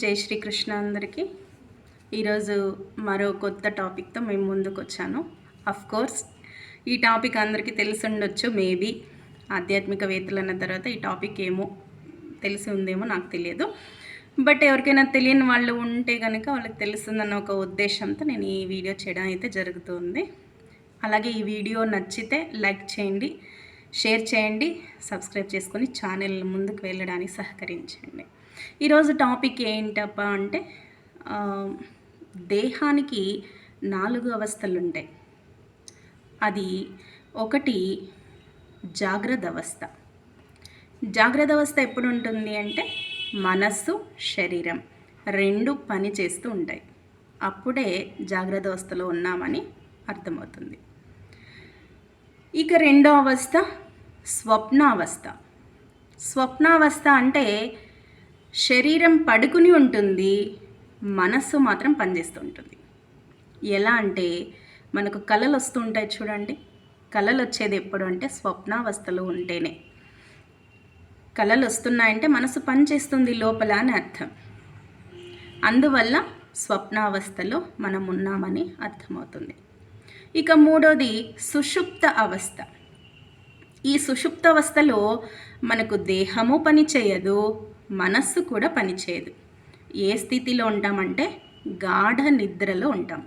జై శ్రీకృష్ణ అందరికీ. ఈరోజు మరో కొత్త టాపిక్తో మేము ముందుకు వచ్చాను కోర్స్ ఈ టాపిక్ అందరికీ తెలిసి ఉండొచ్చు మేబీ ఆధ్యాత్మికవేత్తలు అన్న తర్వాత ఈ టాపిక్ ఏమో తెలిసి ఉందేమో నాకు తెలియదు. బట్ ఎవరికైనా తెలియని వాళ్ళు ఉంటే కనుక వాళ్ళకి తెలుస్తుందన్న ఒక ఉద్దేశంతో నేను ఈ వీడియో చేయడం అయితే జరుగుతుంది. అలాగే ఈ వీడియో నచ్చితే లైక్ చేయండి షేర్ చేయండి సబ్స్క్రైబ్ చేసుకొని ఛానల్ ముందుకు వెళ్ళడానికి సహకరించండి. ఈరోజు టాపిక్ ఏంటప్ప అంటే దేహానికి నాలుగు అవస్థలు ఉంటాయి అది ఒకటి జాగ్రత్త అవస్థ. జాగ్రత్త అవస్థ ఎప్పుడు ఉంటుంది అంటే మనస్సు శరీరం రెండు పని చేస్తూ ఉంటాయి. అప్పుడే జాగ్రత్త అవస్థలో ఉన్నామని అర్థమవుతుంది. ఇక రెండో అవస్థ స్వప్నావస్థ. స్వప్నావస్థ అంటే శరీరం పడుకుని ఉంటుంది మనస్సు మాత్రం పనిచేస్తూ ఉంటుంది. ఎలా అంటే మనకు కళలు వస్తూ ఉంటాయి చూడండి. కళలు వచ్చేది ఎప్పుడు అంటే స్వప్నావస్థలో ఉంటేనే. కళలు వస్తున్నాయంటే మనసు పనిచేస్తుంది లోపల అని అర్థం. అందువల్ల స్వప్నావస్థలో మనం ఉన్నామని అర్థమవుతుంది. ఇక మూడోది సుషుప్త అవస్థ. ఈ సుషుప్త అవస్థలో మనకు దేహము పని చేయదు మనస్సు కూడా పనిచేయదు. ఏ స్థితిలో ఉంటామంటే గాఢ నిద్రలో ఉంటాం.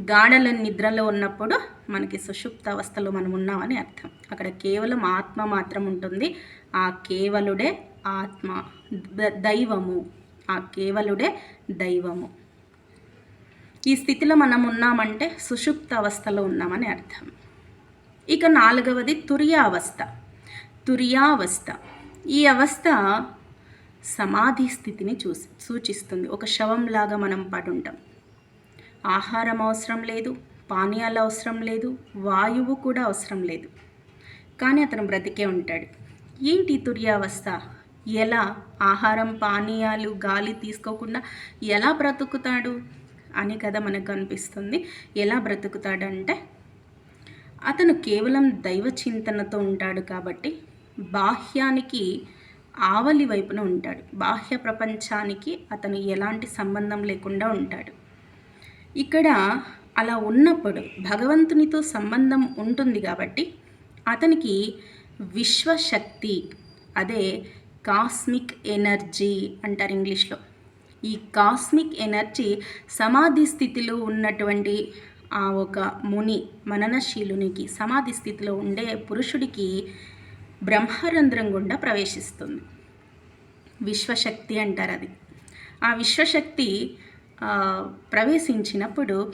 గాఢల నిద్రలో ఉన్నప్పుడు మనకి సుషుప్త అవస్థలో మనం ఉన్నామని అర్థం. అక్కడ కేవలం ఆత్మ మాత్రం ఉంటుంది. ఆ కేవలుడే ఆత్మ ద- దైవము. ఆ కేవలుడే దైవము. ఈ స్థితిలో మనం ఉన్నామంటే సుషుప్త అవస్థలో ఉన్నామని అర్థం. ఇక నాలుగవది తుర్యావస్థ. తుర్యావస్థ. ఈ అవస్థ సమాధి స్థితిని చూసి సూచిస్తుంది. ఒక శవంలాగా మనం పడుంటాం. ఆహారం అవసరం లేదు పానీయాలు అవసరం లేదు వాయువు కూడా అవసరం లేదు. కానీ అతను బ్రతికే ఉంటాడు. ఏంటి తుర్యావస్థ? ఎలా? ఆహారం పానీయాలు గాలి తీసుకోకుండా ఎలా బ్రతుకుతాడు? అని కదా మనకు అనిపిస్తుంది. ఎలా బ్రతుకుతాడంటే అతను కేవలం దైవ చింతనతో ఉంటాడు కాబట్టి బాహ్యానికి ఆవలి వైపున ఉంటాడు. బాహ్య ప్రపంచానికి అతను ఎలాంటి సంబంధం లేకుండా ఉంటాడు. ఇక్కడ అలా ఉన్నప్పుడు భగవంతునితో సంబంధం ఉంటుంది కాబట్టి అతనికి విశ్వశక్తి అదే కాస్మిక్ ఎనర్జీ అంటారు ఇంగ్లీష్లో. ఈ కాస్మిక్ ఎనర్జీ సమాధి స్థితిలో ఉన్నటువంటి ఆ ఒక ముని మననశీలునికి సమాధి స్థితిలో ఉండే పురుషుడికి బ్రహ్మరంధ్రం గుండా ప్రవేశిస్తుంది. విశ్వశక్తి అంటారు అది. ఆ విశ్వశక్తి ప్రవేశించినప్పుడు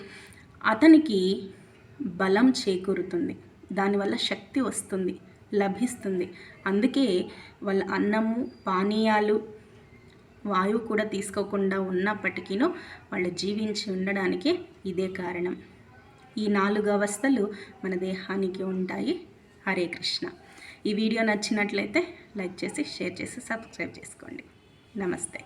అతనికి బలం చేకూరుతుంది. దానివల్ల శక్తి వస్తుంది లభిస్తుంది. అందుకే వాళ్ళ అన్నము పానీయాలు వాయువు కూడా తీసుకోకుండా ఉన్నప్పటికీనో వాళ్ళు జీవించి ఉండడానికి ఇదే కారణం. ఈ నాలుగు అవస్థలు మన దేహానికి ఉంటాయి. హరే కృష్ణ. ఈ వీడియో నచ్చినట్లయితే లైక్ చేసి షేర్ చేసి సబ్స్క్రైబ్ చేసుకోండి. నమస్తే.